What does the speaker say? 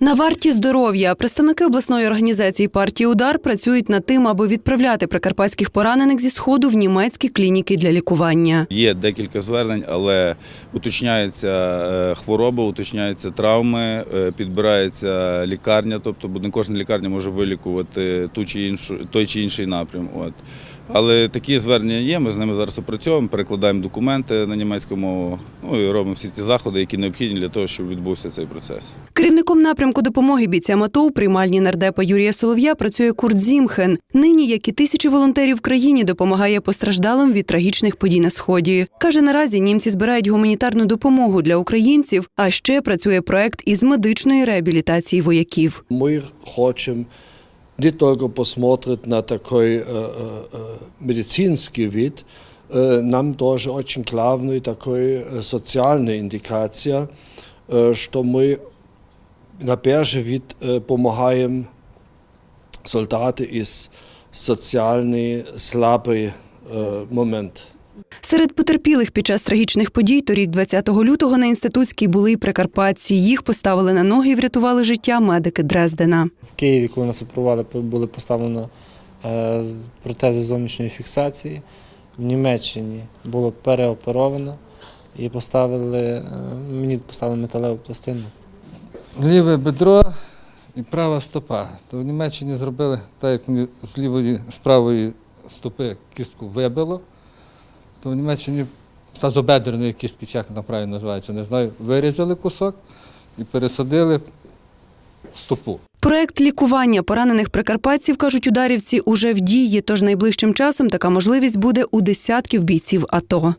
На варті здоров'я представники обласної організації партії Удар працюють над тим, аби відправляти прикарпатських поранених зі сходу в німецькі клініки для лікування. Є декілька звернень, але уточняється е, хвороба, уточняються травми, е, підбирається лікарня, тобто не кожна лікарня може вилікувати ту чи іншу, той чи інший напрям. От. Але такі звернення є, ми з ними зараз опрацьовуємо, перекладаємо документи на німецьку мову, ну і робимо всі ці заходи, які необхідні для того, щоб відбувся цей процес. Керівником напрямку допомоги бійцям АТО у приймальні нардепа Юрія Солов'я працює Курт Зімхен. Нині, як і тисячі волонтерів в країні, допомагає постраждалим від трагічних подій на сході. каже, наразі німці збирають гуманітарну допомогу для українців, а ще працює проект із медичної реабілітації вояків. Мы хотим не только посмотреть на такой э, э, э, медицинский вид, э, нам тоже очень главная такой э, социальная индикация, э, что мы на первый вид э, помогаем солдаты из социальный слабый э, момент. Серед потерпілих під час трагічних подій торік, 20 лютого, на інститутській були й прикарпатці. Їх поставили на ноги і врятували життя медики Дрездена. В Києві, коли нас опробували, були поставлено е, протези зовнішньої фіксації. В Німеччині було переоперовано і поставили, е, мені поставили металеву пластину. ліве бедро і права стопа. То в Німеччині зробили так, як мені з лівої, з правої стопи кістку вибило, то в Німеччині тазобедреної кістки, як вона правильно називається, не знаю, вирізали кусок і пересадили в стопу. Проект лікування поранених прикарпатців, кажуть ударівці, уже в дії, тож найближчим часом така можливість буде у десятків бійців АТО.